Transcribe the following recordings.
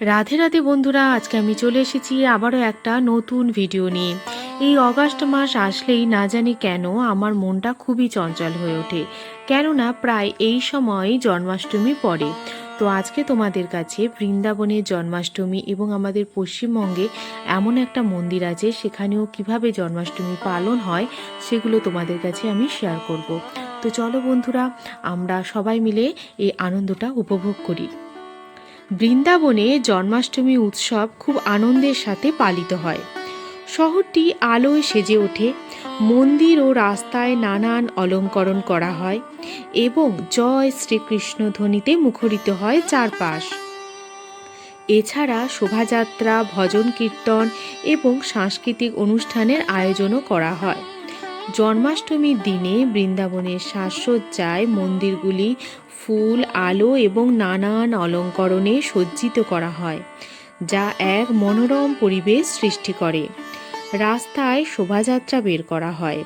রাধে রাধে বন্ধুরা, আজকে আমি চলে এসেছি আবারও একটা নতুন ভিডিও নিয়ে। এই অগাস্ট মাস আসলেই না জানি কেন আমার মনটা খুবই চঞ্চল হয়ে ওঠে। কেননা প্রায় এই সময় জন্মাষ্টমী পড়ে। তো আজকে তোমাদের কাছে বৃন্দাবনের জন্মাষ্টমী এবং আমাদের পশ্চিমবঙ্গে এমন একটা মন্দির আছে, সেখানেও কীভাবে জন্মাষ্টমী পালন হয়, সেগুলো তোমাদের কাছে আমি শেয়ার করব। তো চলো বন্ধুরা, আমরা সবাই মিলে এই আনন্দটা উপভোগ করি। বৃন্দাবনে জন্মাষ্টমী উৎসব খুব আনন্দের সাথে পালিত হয়। শহরটি আলোয় সেজে ওঠে, মন্দির ও রাস্তায় নানান অলঙ্করণ করা হয় এবং জয় শ্রীকৃষ্ণ ধ্বনিতে মুখরিত হয় চারপাশ। এছাড়া শোভাযাত্রা, ভজন কীর্তন এবং সাংস্কৃতিক অনুষ্ঠানের আয়োজনও করা হয়। জন্মাষ্টমীর দিনে বৃন্দাবনের সাজসজ্জায় মন্দিরগুলি ফুল, আলো এবং নানান অলঙ্করণে সজ্জিত করা হয়, যা এক মনোরম পরিবেশ সৃষ্টি করে। রাস্তায় শোভাযাত্রা বের করা হয়,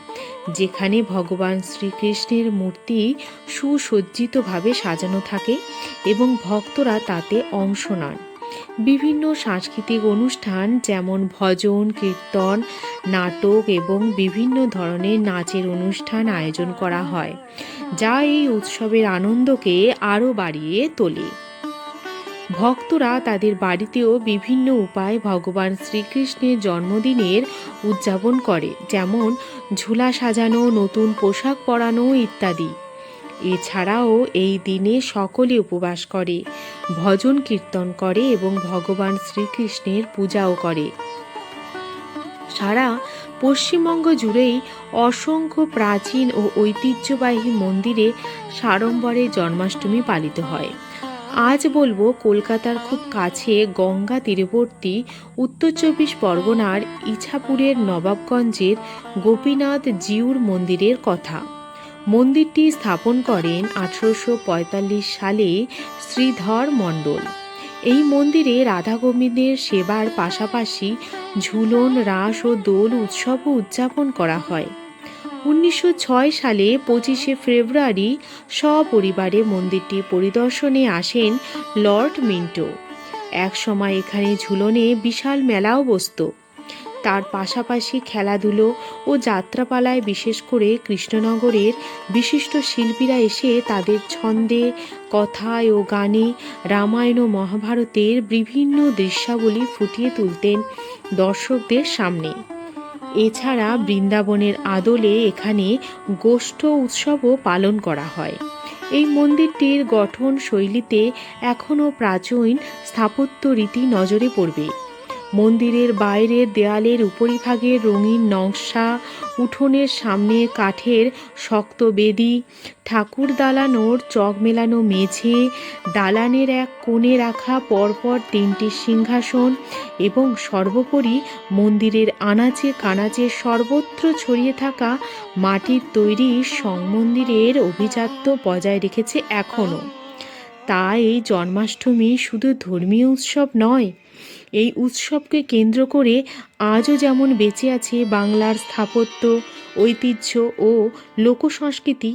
যেখানে ভগবান শ্রীকৃষ্ণের মূর্তি সুসজ্জিতভাবে সাজানো থাকে এবং ভক্তরা তাতে অংশ নেন। বিভিন্ন সাংস্কৃতিক অনুষ্ঠান যেমন ভজন, কীর্তন, নাটক এবং বিভিন্ন ধরনের নাচের অনুষ্ঠান আয়োজন করা হয়, যা এই উৎসবের আনন্দকে আরও বাড়িয়ে তোলে। ভক্তরা তাদের বাড়িতেও বিভিন্ন উপায় ভগবান শ্রীকৃষ্ণের জন্মদিনের উদযাপন করে, যেমন ঝুলা সাজানো, নতুন পোশাক পরানো ইত্যাদি। এছাড়াও এই দিনে সকলে উপবাস করে, ভজন কীর্তন করে এবং ভগবান শ্রীকৃষ্ণের পূজাও করে। সারা পশ্চিমবঙ্গ জুড়েই অসংখ্য প্রাচীন ও ঐতিহ্যবাহী মন্দিরে সাড়ম্বরে জন্মাষ্টমী পালিত হয়। আজ বলব কলকাতার খুব কাছে গঙ্গা তীরবর্তী উত্তর চব্বিশ পরগনার ইছাপুরের নবাবগঞ্জের গোপীনাথ জিউর মন্দিরের কথা। মন্দিরটি স্থাপন করেন আঠারোশো পঁয়তাল্লিশ সালে শ্রীধর মণ্ডল। এই মন্দিরে রাধা গোবিন্দের সেবার পাশাপাশি ঝুলন, রাস ও দোল উৎসবও উদযাপন করা হয়। উনিশশো ছয় সালে পঁচিশে ফেব্রুয়ারি সপরিবারে মন্দিরটি পরিদর্শনে আসেন লর্ড মিন্টো। একসময় এখানে ঝুলনে বিশাল মেলাও বসত। তার পাশাপাশি খেলাধুলো ও যাত্রাপালায় বিশেষ করে কৃষ্ণনগরের বিশিষ্ট শিল্পীরা এসে তাদের ছন্দে কথায় ও গানে রামায়ণ ও মহাভারতের বিভিন্ন দৃশ্যাবলী ফুটিয়ে তুলতেন দর্শকদের সামনে। এছাড়া বৃন্দাবনের আদলে এখানে গোষ্ঠ উৎসবও পালন করা হয়। এই মন্দিরটির গঠন শৈলীতে এখনও প্রাচীন স্থাপত্য রীতি নজরে পড়বে। মন্দিরের বাইরের দেয়ালের উপরিভাগের রঙিন নকশা, উঠোনের সামনে কাঠের শক্ত বেদি, ঠাকুর দালানোর চক মেলানো মেঝে, দালানের এক কোণে রাখা পরপর তিনটি সিংহাসন এবং সর্বোপরি মন্দিরের আনাচে কানাচে সর্বত্র ছড়িয়ে থাকা মাটির তৈরি সংমন্দিরের অভিজাত্য বজায় রেখেছে এখনও। তাই এই জন্মাষ্টমী শুধু ধর্মীয় উৎসব নয়, এই উৎসবকে কেন্দ্র করে আজও যেমন বেঁচে আছে বাংলার স্থাপত্য, ঐতিহ্য ও লোকসংস্কৃতি